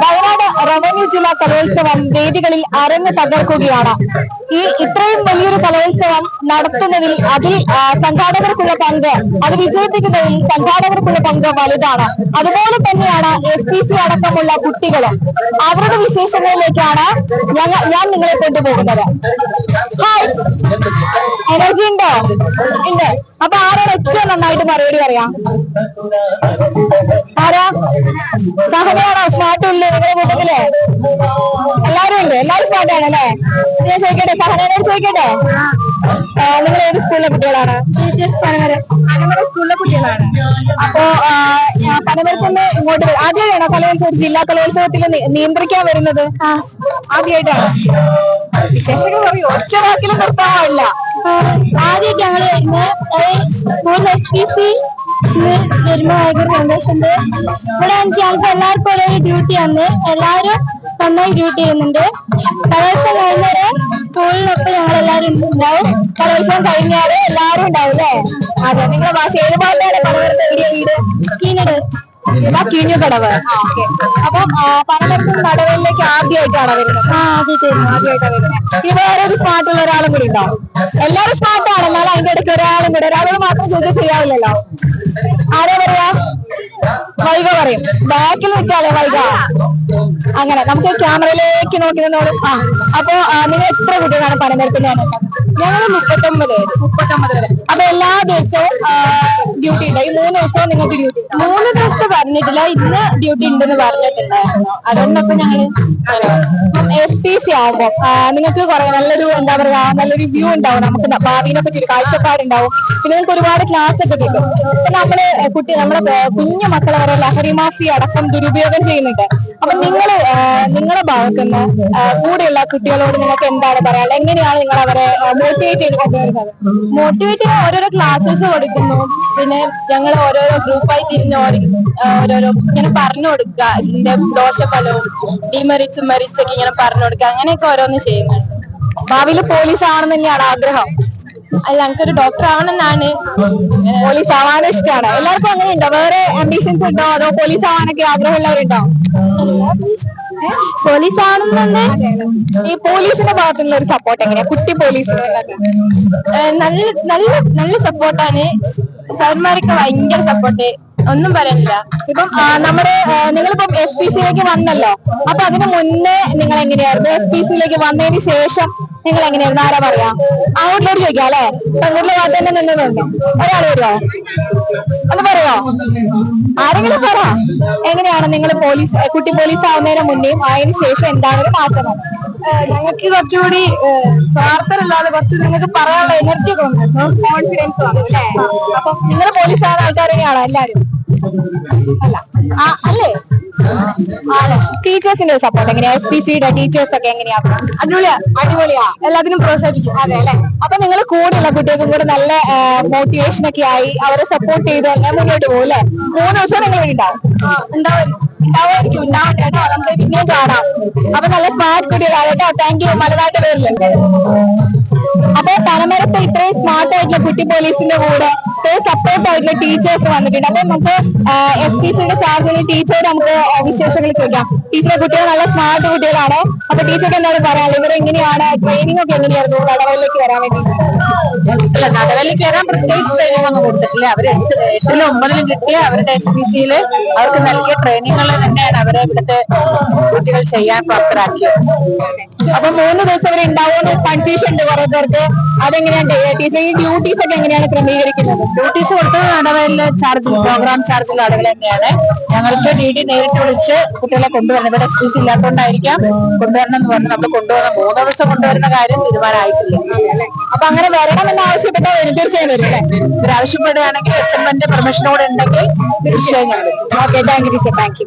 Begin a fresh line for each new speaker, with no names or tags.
Wayanad revenue ജില്ലാ കലോത്സവം വേദികളിൽ അരങ്ങ് തകർക്കുകയാണ്. ഈ ഇത്രയും വലിയൊരു കലോത്സവം നടത്തുന്നതിൽ അതിൽ സംഘാടകർക്കുള്ള പങ്ക് അത് വിജയിപ്പിക്കുന്നതിൽ സംഘാടകർക്കുള്ള പങ്ക് വലുതാണ്. അതുപോലെ തന്നെയാണ് എസ് പി സി അടക്കമുള്ള കുട്ടികൾ അവരുടെ വിശേഷങ്ങളിലേക്കാണ് ഞങ്ങൾ ഞാൻ നിങ്ങളെ കൊണ്ടുപോകുന്നത്. ഹായ് എനർജി ഉണ്ടോ? ഉണ്ട്. അപ്പൊ ആരോട് ഏറ്റവും നന്നായിട്ട് മറുപടി പറയാം? ആരാ സഹനയാണോ സ്മാർട്ട് ഉള്ളു നിങ്ങളുടെ കൂട്ടത്തിൽ? എല്ലാരും ഉണ്ട്? എല്ലാരും സ്മാർട്ട് ആണ് അല്ലേ? ഞാൻ ചോദിക്കട്ടെ സഹനയോട് ചോദിക്കട്ടെ? നിങ്ങൾ ഏത് സ്കൂളിലെ കുട്ടികളാണ്? പനമര സ്കൂളിലെ കുട്ടികളാണ്. അപ്പോ പനമരത്തുനിന്ന് ഇങ്ങോട്ട്. ആദ്യമായിട്ടാണോ കലോത്സവം ജില്ലാ കലോത്സവത്തിൽ നിയന്ത്രിക്കാൻ വരുന്നത്? ആദ്യമായിട്ടാണ്? വിശേഷങ്ങൾ പറയൂ. ഒറ്റ വാക്കിലും നിർത്താൻ പാടില്ല
ആദ്യമായിട്ട് ഞങ്ങൾ വരുന്നത് സ്കൂൾ എസ് പി സി വരുമ്പോ ഭയങ്കര സന്തോഷമുണ്ട്. ഇവിടെ ഞങ്ങൾക്ക് എല്ലാവർക്കും ഒരേ ഡ്യൂട്ടി ആണ്. എല്ലാവരും നന്നായി ഡ്യൂട്ടി ചെയ്യുന്നുണ്ട്. കലോത്സവം കഴിഞ്ഞാൽ സ്കൂളിലൊപ്പം ഞങ്ങൾ എല്ലാവരും ഉണ്ടാവും.
കലോത്സവം കഴിഞ്ഞാൽ എല്ലാരും ഉണ്ടാവും അല്ലേ? അതെ നിങ്ങളുടെ ഭാഷ ഏത് ഭാഷയാണ് ഇതാ കീഞ്ഞു കടവ്. അപ്പം ആ, കടവലിലേക്ക് ആദ്യമായിട്ടാണ് വരുന്നത്? ആദ്യമായിട്ടാണ് വരുന്നത്. ഇനി വേറെ ഒരു സ്മാർട്ട് ഉള്ള ഒരാളും കൂടി ഉണ്ടാവും എല്ലാവരും സ്മാർട്ട് ആണ് എന്നാൽ അതിന്റെ ഇടയ്ക്ക് ഒരാളും കൂടെ. ഒരാളോട് മാത്രം ചോദിച്ചാൽ ശരിയാവില്ലല്ലോ. ആരാ പറയാ? വൈക പറയും. ബാക്കിൽ നിൽക്കാല്ലേ വൈക അങ്ങനെ നമുക്ക് ക്യാമറയിലേക്ക് നോക്കി നിന്നോളൂ. ആ അപ്പൊ നിങ്ങൾ എത്ര കുട്ടികളാണ് പനമരത്തിന്റെ ഞങ്ങൾ മുപ്പത്തൊമ്പത് പേര്. മുപ്പത്തൊമ്പത് പേര്. അപ്പൊ എല്ലാ ദിവസവും ഡ്യൂട്ടി ഉണ്ട്. ഈ മൂന്ന് ദിവസവും നിങ്ങൾക്ക് ഡ്യൂട്ടി മൂന്ന് ദിവസത്തെ പറഞ്ഞിട്ടില്ല ഇന്ന് ഡ്യൂട്ടി ഉണ്ടെന്ന് പറഞ്ഞിട്ടുണ്ടായിരുന്നു. അതുകൊണ്ടപ്പോ ഞങ്ങൾ എസ് പി സി ആകുമ്പോ നിങ്ങൾക്ക് കുറെ നല്ലൊരു എന്താ പറയാ നല്ലൊരു വ്യൂ ഉണ്ടാവും. നമുക്ക് ഭാവിനെ പറ്റി ഒരു കാഴ്ചപ്പാടുണ്ടാവും. പിന്നെ നിങ്ങൾക്ക് ഒരുപാട് ക്ലാസ് ഒക്കെ കിട്ടും. ഇപ്പൊ നമ്മൾ കുട്ടി നമ്മുടെ കുഞ്ഞു മക്കളെ വരെ ലഹരി മാഫി അടക്കം ദുരുപയോഗം ചെയ്യുന്നുണ്ട്. അപ്പൊ നിങ്ങൾ നിങ്ങളെ ഭാഗത്തുനിന്ന് കൂടെയുള്ള കുട്ടികളോട് നിങ്ങൾക്ക് എന്താണ് പറയാനുള്ളത്? എങ്ങനെയാണ് നിങ്ങൾ അവരെ മോട്ടിവേറ്റ് ചെയ്ത് കൊണ്ടുവരുന്നത്?
മോട്ടിവേറ്റ് ചെയ്യാൻ ഓരോരോ ക്ലാസ്സസ് കൊടുക്കുന്നു. പിന്നെ ഞങ്ങൾ ഓരോരോ ഗ്രൂപ്പായി തിരിഞ്ഞ് ഓരോരോ ഇങ്ങനെ പറഞ്ഞു കൊടുക്കുക. ഇതിന്റെ ദോഷഫലവും ഡിമറിച്ച് മരിച്ചൊക്കെ ഇങ്ങനെ പറഞ്ഞു കൊടുക്കുക. അങ്ങനെയൊക്കെ ഓരോന്ന് ചെയ്യുന്നുണ്ട്
ഭാവിയിൽ പോലീസ് ആണെന്ന് തന്നെയാണ് ആഗ്രഹം.
അല്ല ഞങ്ങൾക്കൊരു ഡോക്ടർ ആവണമെന്നാണ്.
പോലീസ് ആവാനും ഇഷ്ടമാണ്. എല്ലാവർക്കും അങ്ങനെയുണ്ടോ? വേറെ ആംബിഷൻസ് ഉണ്ടോ? അതോ പോലീസ് ആവാനൊക്കെ ആഗ്രഹമുള്ളവരുണ്ടോ?
പോലീസ്
ഈ പോലീസിന്റെ ഭാഗത്തുനിന്നുള്ള ഒരു സപ്പോർട്ട് എങ്ങനെയാ? കുട്ടി പോലീസിന്
നല്ല നല്ല നല്ല സപ്പോർട്ടാണ് സാർമാരൊക്കെ ഭയങ്കര സപ്പോർട്ട് ഒന്നും പറയാനില്ല
ഇപ്പം നമ്മുടെ നിങ്ങളിപ്പം എസ് പി സിയിലേക്ക് വന്നല്ലോ. അപ്പൊ അതിന് മുന്നേ നിങ്ങൾ എങ്ങനെയായിരുന്നു എസ് പി സിയിലേക്ക് വന്നതിന് ശേഷം നിങ്ങൾ എങ്ങനെയായിരുന്നു ആരാ പറയാ? അങ്ങോട്ടിലോട്ട് ചോദിക്കാം അല്ലെ? പെൺകുട്ടിയുടെ ഭാഗത്ത് തന്നെ നിന്നതുണ്ടോ ഒരാൾ വരുമോ ഒന്ന് പറയോ ആരെങ്കിലും പറ. എങ്ങനെയാണ് നിങ്ങൾ പോലീസ് കുട്ടി പോലീസ് ആവുന്നതിന് മുന്നേയും അതിന് ശേഷം എന്താണ് മാറ്റം ഞങ്ങൾക്ക് കുറച്ചുകൂടി സ്വാർത്ഥരല്ലാതെ കുറച്ച് നിങ്ങൾക്ക് പറയാനുള്ള എനർജി ഒക്കെ ഉണ്ട്. കോൺഫിഡൻസ് ആണ് അല്ലേ? അപ്പം നിങ്ങൾ പോലീസ് ആവുന്ന ആൾക്കാർ തന്നെയാണോ എല്ലാരും അല്ല? അല്ലേ ടീച്ചേഴ്സിന്റെ സപ്പോർട്ട് എങ്ങനെയാ? എസ് പി സിയുടെ ടീച്ചേഴ്സ് ഒക്കെ എങ്ങനെയാ? അടിപൊളിയാ അടിപൊളിയാ. എല്ലാത്തിനും പ്രോത്സാഹിപ്പിക്കും. അതെ അല്ലെ? അപ്പൊ നിങ്ങൾ കൂടെയുള്ള കുട്ടികൾക്കും കൂടെ നല്ല മോട്ടിവേഷൻ ഒക്കെ ആയി അവരെ സപ്പോർട്ട് ചെയ്ത് തന്നെ മുന്നോട്ട് പോകും അല്ലെ? മൂന്ന് ദിവസം നിങ്ങൾ ഉണ്ടാവും. നമുക്ക് പിന്നെയും കാണാം അപ്പൊ നല്ല സ്മാർട്ട് കുട്ടികളാണ് കേട്ടോ താങ്ക് യു മലനാട്ട് അപ്പൊ പനമരത്ത് ഇത്രയും സ്മാർട്ട് ആയിട്ടുള്ള കുട്ടി പോലീസിന്റെ കൂടെ സപ്പോർട്ടായിട്ടുള്ള സപ്പോർട്ട് ആയിട്ടുള്ള ടീച്ചേഴ്സ് വന്നിട്ടുണ്ട്. അപ്പൊ നമുക്ക് എസ് പി സിയുടെ ചാർജുള്ള ടീച്ചറോട് നമുക്ക് വിശേഷങ്ങൾ ചോദിക്കാം. ടീച്ചറെ കുട്ടികൾ നല്ല സ്മാർട്ട് കുട്ടികളാണ്? അപ്പൊ ടീച്ചർക്ക് എന്താണ് പറയാനുള്ളത് ഇവരെങ്ങനെയാണ് ട്രെയിനിങ് ഒക്കെ എങ്ങനെയായിരുന്നു നടവലിലേക്ക് വരാൻ വേണ്ടി
അല്ല നടവലിക്ക് വരാൻ പ്രത്യേകിച്ച് ട്രെയിനിങ് ഒന്നും കൊടുത്തിട്ടില്ല. അവർ എട്ടിലും ഒമ്പതിലും കിട്ടിയ അവരുടെ എസ് പി സിയിൽ അവർക്ക് നൽകിയ ട്രെയിനിങ്ങുകൾ തന്നെയാണ് അവരെ ഇവിടുത്തെ കുട്ടികൾ ചെയ്യാൻ പ്രാപ്തരാക്കിയത്.
അപ്പൊ മൂന്ന് ദിവസം വരെ ഉണ്ടാവുമെന്ന് കൺഫ്യൂഷൻ ഉണ്ട് കുറെ പേർക്ക്. അതെങ്ങനെയാണ് ടീച്ചർ ഈ ഡ്യൂട്ടീസ് ഒക്കെ എങ്ങനെയാണ് ക്രമീകരിക്കുന്നത്?
ഡ്യൂട്ടീസ് കൊടുത്തത് നടവലിലെ ചാർജ് പ്രോഗ്രാം ചാർജുള്ള ആളുകൾ തന്നെയാണ്. ഞങ്ങൾക്ക് ഡി ഡി നേരിട്ട് വിളിച്ച് കുട്ടികളെ കൊണ്ടുവരണം. ഇവിടെ എസ് പി സി ഇല്ലാത്തതുകൊണ്ടായിരിക്കാം കൊണ്ടുവരണം എന്ന് പറഞ്ഞ് നമ്മൾ കൊണ്ടുവന്ന മൂന്ന് ദിവസം കൊണ്ടുവരുന്ന കാര്യം തീരുമാനമായിട്ടില്ല.
അപ്പൊ അങ്ങനെ വരണം എന്ന് ആവശ്യപ്പെട്ടാൽ വരും. തീർച്ചയായും വരും അല്ലേ?
ഇവരാവശ്യപ്പെടുകയാണെങ്കിൽ എച്ച് എം പെർമിഷനോട് ഉണ്ടെങ്കിൽ തീർച്ചയായും ഞങ്ങൾ
okay thank you teacher thank you